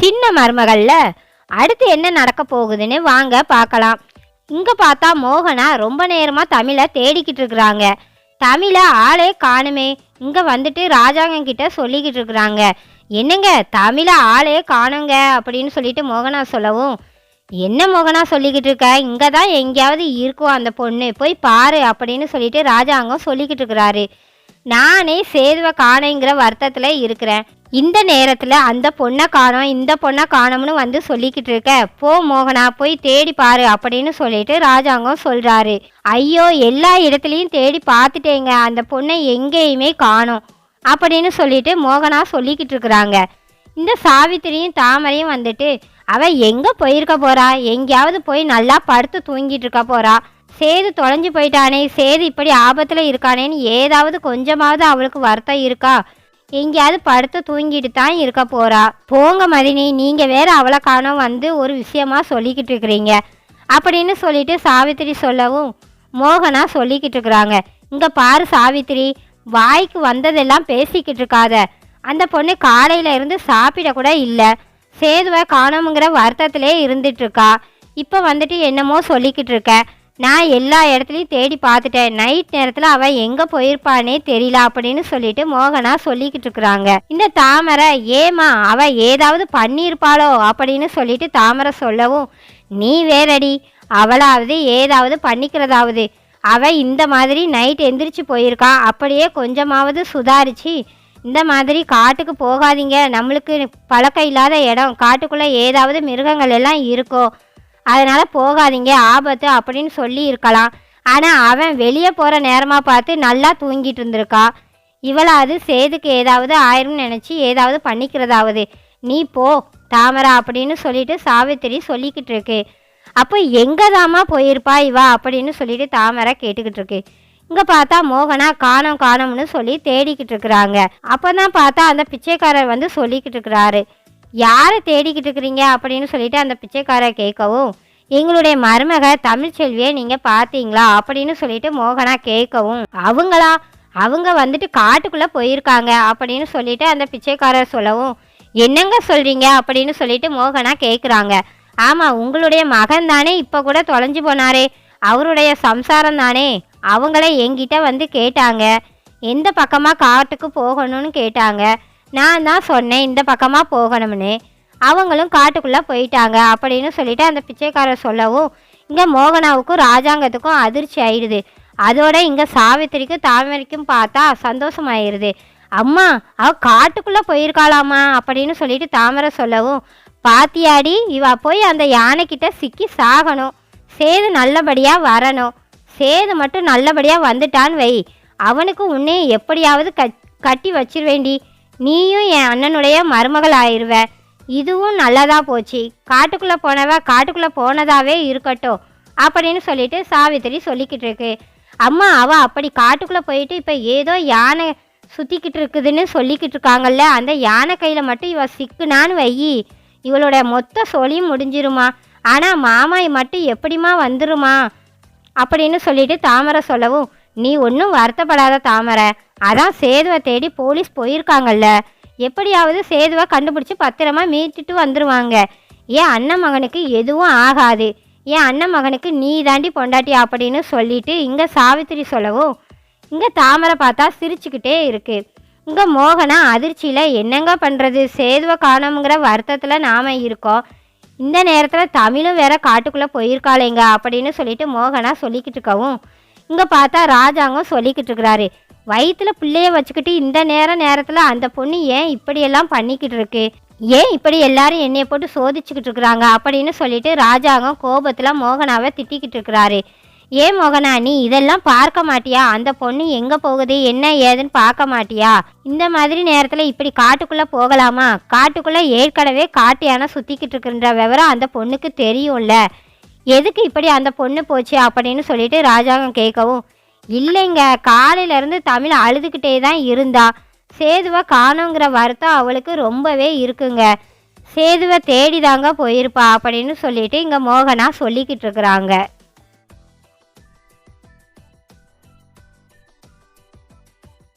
சின்ன மருமகள்ல அடுத்து என்ன நடக்க போகுதுன்னு வாங்க பார்க்கலாம். இங்க பார்த்தா மோகனா ரொம்ப நேரமா தமிழை தேடிக்கிட்டு இருக்கிறாங்க. தமிழை ஆளே காணுமே. இங்க வந்துட்டு ராஜாங்க கிட்ட சொல்லிக்கிட்டு இருக்கிறாங்க. என்னங்க தமிழை ஆளே காணுங்க அப்படின்னு சொல்லிட்டு மோகனா சொல்லவும் என்ன மோகனா சொல்லிக்கிட்டு இருக்க? இங்கே தான் எங்கேயாவது இருக்கும் அந்த பொண்ணு. போய் பாரு அப்படின்னு சொல்லிட்டு ராஜாங்கம் சொல்லிக்கிட்டு இருக்கிறாரு. நானே சேதுவை காணைங்கிற வருத்தத்தில் இருக்கிறேன். இந்த நேரத்தில் அந்த பொண்ணை காணோம் இந்த பொண்ணை காணோம்னு வந்து சொல்லிக்கிட்டு இருக்க. போ மோகனா போய் தேடி பாரு அப்படின்னு சொல்லிட்டு ராஜாங்கம் சொல்கிறாரு ஐயோ எல்லா இடத்துலையும் தேடி பார்த்துட்டேங்க. அந்த பொண்ணை எங்கேயுமே காணோம் அப்படின்னு சொல்லிட்டு மோகனா சொல்லிக்கிட்டு இருக்கிறாங்க. இந்த சாவித்திரியும் தாமரையும் வந்துட்டு அவ எங்கே போயிருக்க போறா? எங்கேயாவது போய் நல்லா படுத்து தூங்கிட்டு இருக்க போறா? சேது தொலைஞ்சு போயிட்டானே சேது இப்படி ஆபத்தில் இருக்கானேன்னு ஏதாவது கொஞ்சமாவது அவளுக்கு வருத்தம் இருக்கா? எங்கேயாவது படுத்து தூங்கிட்டு தான் இருக்க போறா. போங்க மதினி நீங்க வேற அவளை காணோம் வந்து ஒரு விஷயமா சொல்லிக்கிட்டு இருக்கிறீங்க. அப்படின்னு சொல்லிட்டு சாவித்திரி சொல்லவும் மோகனா சொல்லிக்கிட்டு இருக்கிறாங்க. இங்க பாரு சாவித்திரி வாய்க்கு வந்ததெல்லாம் பேசிக்கிட்டு இருக்காத. அந்த பொண்ணு காலையில இருந்து சாப்பிட கூட இல்லை. சேதுவை காணோமுங்கிற வருத்தத்திலே இருந்துட்டு இருக்கா. இப்போ வந்துட்டு என்னமோ சொல்லிக்கிட்டு இருக்க. நான் எல்லா இடத்துலையும் தேடி பார்த்துட்டேன். நைட் நேரத்தில் அவள் எங்கே போயிருப்பானே தெரியல அப்படின்னு சொல்லிட்டு மோகனா சொல்லிக்கிட்டு இருக்கிறாங்க. இந்த தாமரை ஏமா அவள் ஏதாவது பண்ணியிருப்பாளோ அப்படின்னு சொல்லிட்டு தாமரை சொல்லவும் நீ வேறடி அவளாவது ஏதாவது பண்ணிக்கிறதாவது. அவள் இந்த மாதிரி நைட் எந்திரிச்சு போயிருக்கா. அப்படியே கொஞ்சமாவது சுதாரிச்சு இந்த மாதிரி காட்டுக்கு போகாதீங்க. நம்மளுக்கு பழக்கம் இல்லாத இடம். காட்டுக்குள்ளே ஏதாவது மிருகங்கள் எல்லாம் இருக்கோ அதனால் போகாதீங்க ஆபத்து அப்படின்னு சொல்லி இருக்கலாம். ஆனால் அவன் வெளியே போகிற நேரமாக பார்த்து நல்லா தூங்கிட்டு இருந்திருக்கா. இவளாவது சேதுக்கு ஏதாவது ஆயிரம்னு நினச்சி ஏதாவது பண்ணிக்கிறதாவது. நீ போ தாமரா அப்படின்னு சொல்லிட்டு சாவித்திரி சொல்லிக்கிட்டு இருக்கு. அப்போ எங்கதாம்மா போயிருப்பா இவா அப்படின்னு சொல்லிட்டு தாமரா கேட்டுக்கிட்டு இருக்கு. இங்கே பார்த்தா மோகனா காணோம் காணோம்னு சொல்லி தேடிக்கிட்டு இருக்கிறாங்க. அப்போ தான் பார்த்தா அந்த பிச்சைக்காரர் வந்து சொல்லிக்கிட்டு இருக்கிறாரு. யாரை தேடிக்கிட்டு இருக்கிறீங்க அப்படின்னு சொல்லிட்டு அந்த பிச்சைக்காரை கேட்கவும் எங்களுடைய மருமக தமிழ்ச்செல்வியை நீங்கள் பார்த்தீங்களா? அப்படின்னு சொல்லிட்டு மோகனா கேட்கவும் அவங்களா? அவங்க வந்துட்டு காட்டுக்குள்ளே போயிருக்காங்க. அப்படின்னு சொல்லிட்டு அந்த பிச்சைக்காரர் சொல்லவும் என்னங்க சொல்கிறீங்க அப்படின்னு சொல்லிட்டு மோகனா கேட்குறாங்க ஆமாம் உங்களுடைய மகன் தானே இப்போ கூட தொலைஞ்சு போனாரே. அவருடைய சம்சாரம் தானே? அவங்கள என்கிட்ட வந்து கேட்டாங்க. எந்த பக்கமாக காட்டுக்கு போகணும்னு கேட்டாங்க. நான் தான் சொன்னேன் இந்த பக்கமாக போகணும்னு. அவங்களும் காட்டுக்குள்ளே போயிட்டாங்க அப்படின்னு சொல்லிட்டு அந்த பிச்சைக்காரர் சொல்லவும் இங்கே மோகனாவுக்கும் ராஜாங்கத்துக்கும் அதிர்ச்சி ஆயிடுது. அதோட இங்கே சாவித்திரிக்கும் தாமரைக்கும் பார்த்தா சந்தோஷமாயிருது. அம்மா அவ காட்டுக்குள்ளே போயிருக்காளாமா அப்படின்னு சொல்லிட்டு தாமரை சொல்லவும் பாத்தியாடி இவா போய் அந்த யானைக்கிட்ட சிக்கி சாகணும். சேது நல்லபடியாக வரணும். சேது மட்டும் நல்லபடியாக வந்துட்டான்னு வை. அவனுக்கு உன்னே எப்படியாவது கட் கட்டி வச்சிருவேண்டி. நீயும் என் அண்ணனுடைய மருமகள் ஆயிருவ இதுவும் நல்லதா போச்சு. காட்டுக்குள்ளே போனவ காட்டுக்குள்ளே போனதாவே இருக்கட்டும் அப்படின்னு சொல்லிட்டு சாவித்திரி சொல்லிக்கிட்டு இருக்கு அம்மா அவ அப்படி காட்டுக்குள்ளே போயிட்டு இப்போ ஏதோ யானை சுற்றிக்கிட்டு இருக்குதுன்னு சொல்லிக்கிட்டு இருக்காங்கல்ல அந்த யானை கையில் மட்டும் இவ சிக்குனான்னு வையி இவளோட மொத்த சொலியும் முடிஞ்சிருமா? ஆனால் மாமா மட்டும் எப்படிமா வந்துருமா? அப்படின்னு சொல்லிட்டு தாமரை சொல்லவும் நீ ஒன்றும் வருத்தப்படாத தாமரை. அதான் சேதுவை தேடி போலீஸ் போயிருக்காங்கல்ல. எப்படியாவது சேதுவை கண்டுபிடிச்சி பத்திரமா மீட்டுட்டு வந்துருவாங்க. என் அண்ணன் மகனுக்கு எதுவும் ஆகாது. என் அண்ணன் மகனுக்கு நீ தாண்டி பொண்டாட்டி அப்படின்னு சொல்லிட்டு இங்கே சாவித்திரி சொல்லவும் இங்கே தாமரை பார்த்தா சிரிச்சுக்கிட்டே இருக்கு. இங்கே மோகனா அதிர்ச்சியில் என்னங்க பண்ணுறது சேதுவை காணோங்கிற வருத்தத்தில் நாம் இருக்கோம். இந்த நேரத்தில் தமிழும் வேற காட்டுக்குள்ளே போயிருக்காளேங்க அப்படின்னு சொல்லிட்டு மோகனா சொல்லிக்கிட்டு இருக்கவும் இங்கே பார்த்தா ராஜாங்கம் சொல்லிக்கிட்டு இருக்கிறாரு. வயிற்றுல பிள்ளைய வச்சுக்கிட்டு இந்த நேர நேரத்தில் அந்த பொண்ணு ஏன் இப்படியெல்லாம் பண்ணிக்கிட்டு இருக்கு? ஏன் இப்படி எல்லாரும் என்னைய போட்டு சோதிச்சுக்கிட்டு இருக்கிறாங்க? அப்படின்னு சொல்லிட்டு ராஜாங்கம் கோபத்தில் மோகனாவை திட்டிக்கிட்டு இருக்கிறாரு. ஏன் மோகனா நீ இதெல்லாம் பார்க்க மாட்டியா? அந்த பொண்ணு எங்கே போகுது? என்ன ஏதுன்னு பார்க்க மாட்டியா? இந்த மாதிரி நேரத்தில் இப்படி காட்டுக்குள்ளே போகலாமா? காட்டுக்குள்ளே ஏற்கனவே காட்டு யானை சுற்றிக்கிட்டு இருக்கின்ற விவரம் அந்த பொண்ணுக்கு தெரியும்ல. எதுக்கு இப்படி அந்த பொண்ணு போச்சு? அப்படின்னு சொல்லிட்டு ராஜாங்கம் கேட்கவும் இல்லைங்க காலையிலேருந்து தமிழ் அழுதுகிட்டே தான் இருந்தா. சேதுவை காணோங்கிற வருத்தம் அவளுக்கு ரொம்பவே இருக்குங்க. சேதுவை தேடிதாங்க போயிருப்பா அப்படின்னு சொல்லிட்டு இங்கே மோகனா சொல்லிக்கிட்டு இருக்கிறாங்க.